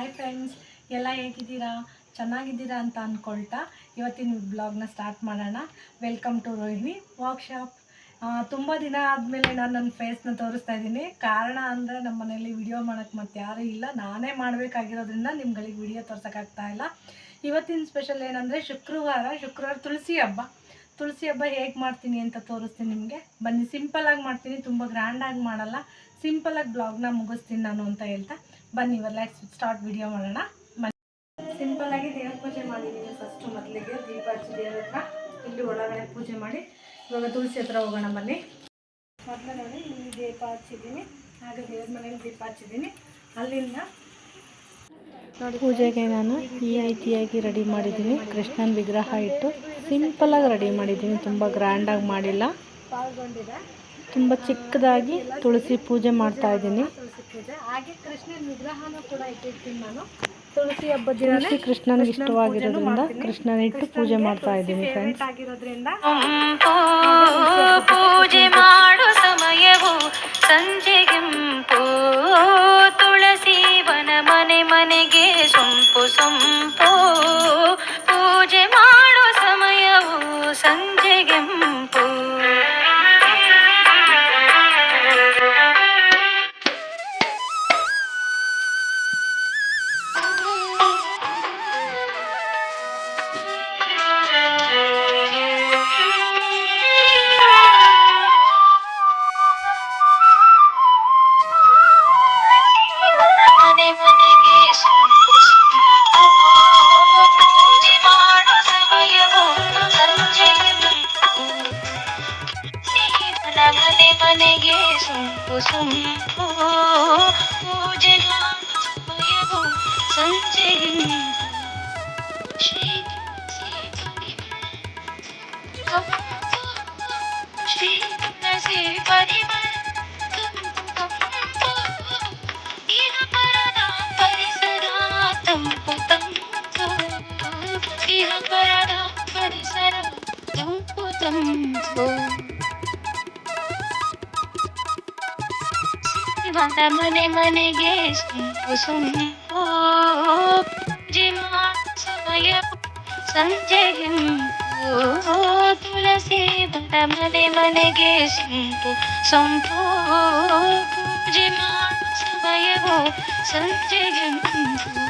Hi friends ಎಲ್ಲ ಹೇಗಿದ್ದೀರಾ? ಚೆನ್ನಾಗಿದ್ದೀರಾ ಅಂತ ಅಂದ್ಕೊಳ್ತಾ ಇವತ್ತಿನ ಬ್ಲಾಗ್ನ ಸ್ಟಾರ್ಟ್ ಮಾಡೋಣ. ವೆಲ್ಕಮ್ ಟು ರೋಹಿಣಿ ವರ್ಕ್ಶಾಪ್ ತುಂಬ ದಿನ ಆದಮೇಲೆ ನಾನು ನನ್ನ ಫೇಸ್ನ ತೋರಿಸ್ತಾ ಇದ್ದೀನಿ. ಕಾರಣ ಅಂದರೆ ನಮ್ಮ ಮನೆಯಲ್ಲಿ ವಿಡಿಯೋ ಮಾಡೋಕ್ಕೆ ಮತ್ತೆ ಯಾರೂ ಇಲ್ಲ. ನಾನೇ ಮಾಡಬೇಕಾಗಿರೋದ್ರಿಂದ ನಿಮ್ಗಳಿಗೆ ವಿಡಿಯೋ ತೋರ್ಸೋಕ್ಕಾಗ್ತಾ ಇಲ್ಲ. ಇವತ್ತಿನ ಸ್ಪೆಷಲ್ ಏನಂದರೆ ಶುಕ್ರವಾರ ಶುಕ್ರವಾರ ತುಳಸಿ ಹಬ್ಬ. ತುಳಸಿ ಹಬ್ಬ ಹೇಗೆ ಮಾಡ್ತೀನಿ ಅಂತ ತೋರಿಸ್ತೀನಿ ನಿಮಗೆ. ಬನ್ನಿ ಸಿಂಪಲಾಗಿ ಮಾಡ್ತೀನಿ, ತುಂಬ ಗ್ರ್ಯಾಂಡಾಗಿ ಮಾಡಲ್ಲ. ಸಿಂಪಲಾಗಿ ಬ್ಲಾಗ್ನ ಮುಗಿಸ್ತೀನಿ ನಾನು ಅಂತ ಹೇಳ್ತಾ. ಬನ್ನಿ ಇವೆಲ್ಲ ಸ್ಟಾರ್ಟ್ ವಿಡಿಯೋ ಮಾಡೋಣ. ಸಿಂಪಲ್ ಆಗಿ ದೇವ್ರ ಪೂಜೆ ಮಾಡಿದ್ದೀನಿ ಫಸ್ಟು ಮೊದಲಿಗೆ ದೀಪ ಹಚ್ಚಿ ದೇವ್ರ ಹತ್ರ. ಇಲ್ಲಿ ಒಳಗಡೆ ಪೂಜೆ ಮಾಡಿ ಇವಾಗ ತುಳಸಿ ಹತ್ರ ಹೋಗೋಣ ಬನ್ನಿ. ಮೊದಲು ನೋಡಿ ಇಲ್ಲಿ ದೀಪ ಹಚ್ಚಿದ್ದೀನಿ. ಹಾಗೆ ದೇವ್ರ ಮನೇಲಿ ದೀಪ ಹಚ್ಚಿದ್ದೀನಿ. ಅಲ್ಲಿಂದ ಪೂಜೆಗೆ ನಾನು ಈ ರೀತಿಯಾಗಿ ರೆಡಿ ಮಾಡಿದ್ದೀನಿ. ಕೃಷ್ಣನ ವಿಗ್ರಹ ಇಟ್ಟು ಸಿಂಪಲಾಗಿ ರೆಡಿ ಮಾಡಿದ್ದೀನಿ. ತುಂಬ ಗ್ರ್ಯಾಂಡಾಗಿ ಮಾಡಿಲ್ಲ. ಪಾಲ್ಗೊಂಡಿದೆ. ತುಂಬ ಚಿಕ್ಕದಾಗಿ ತುಳಸಿ ಪೂಜೆ ಮಾಡ್ತಾ ಇದ್ದೀನಿ. ತುಳಸಿ ಪೂಜೆ. ಹಾಗೆ ಕೃಷ್ಣನ ವಿಗ್ರಹನ ಕೂಡ ಇಟ್ಟಿರ್ತೀನಿ ನಾನು. ತುಳಸಿ ಹಬ್ಬದ ಕೃಷ್ಣನಿಗೆ ಇಷ್ಟವಾಗಿರೋದ್ರಿಂದ ಕೃಷ್ಣನ ಇಟ್ಟು ಪೂಜೆ ಮಾಡ್ತಾ ಇದ್ದೀನಿ ಫ್ರೆಂಡ್ಸ್ ಆಗಿರೋದ್ರಿಂದ? ಪೂಜೆ ಮಾಡೋ ಸಮಯವು ಸಂಜೆಗೆಂಪು. ತುಳಸಿ ವನ ಮನೆ ಮನೆಗೆ సుంభు పూజగా స్వయము సంజయ శ్రీ నసీ పరిమ పరిసరం పరిసరం తం ভক্ত মনে मने গেছি কুসুমে ও संजय ओ तुलसी भक्त मने मने गेसी संपो पूजे माँ समय संजय संजय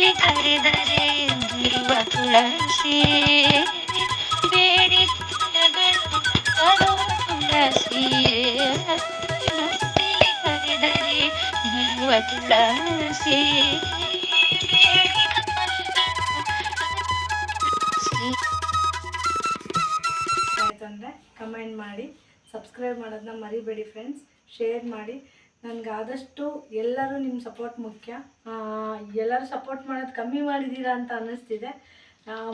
ಸರಿವ ತುಳಸಿ ಭಕ್ತ ಜಾಗೃತಿ ಮೆರೆವ ತುಳಸಿ ನೋಡ ಸರಿವ ತುಳಸಿ ಭಕ್ತಿಲಿ ಕರೆದರೆ ಬರುವ ತುಳಸಿ ಬೇಡಿ ಫಲಗಳು ತರುವ ತುಳಸಿ ಭಕ್ತಿಲಿ ಕರೆದರೆ ಬರುವ ತುಳಸಿ ಬೇಡಿ ಆಯ್ತು ಅಂದರೆ ಕಮೆಂಟ್ ಮಾಡಿ ಸಬ್ಸ್ಕ್ರೈಬ್ ಮಾಡೋದನ್ನ ಮರಿಬೇಡಿ ಫ್ರೆಂಡ್ಸ್ ಶೇರ್ ಮಾಡಿ ನನಗೆ ಆದಷ್ಟು ಎಲ್ಲರೂ ನಿಮ್ಮ ಸಪೋರ್ಟ್ ಮುಖ್ಯ. ಎಲ್ಲರೂ ಸಪೋರ್ಟ್ ಮಾಡೋದು ಕಮ್ಮಿ ಮಾಡಿದ್ದೀರಾ ಅಂತ ಅನ್ನಿಸ್ತಿದೆ.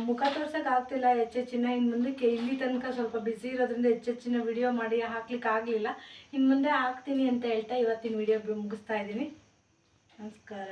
ಮುಖ ತೋರ್ಸೋಕೆ ಆಗ್ತಿಲ್ಲ ಹೆಚ್ಚೆಚ್ಚಿನ ಇನ್ನು ಮುಂದಕ್ಕೆ ಇಲ್ಲಿ ತನಕ ಸ್ವಲ್ಪ ಬ್ಯುಸಿ ಇರೋದ್ರಿಂದ ಹೆಚ್ಚೆಚ್ಚಿನ ವಿಡಿಯೋ ಮಾಡಿ ಹಾಕ್ಲಿಕ್ಕೆ ಆಗಲಿಲ್ಲ. ಇನ್ನು ಮುಂದೆ ಹಾಕ್ತೀನಿ ಅಂತ ಹೇಳ್ತಾ ಇವತ್ತಿನ ವಿಡಿಯೋ ಮುಗಿಸ್ತಾ ಇದ್ದೀನಿ. ನಮಸ್ಕಾರ.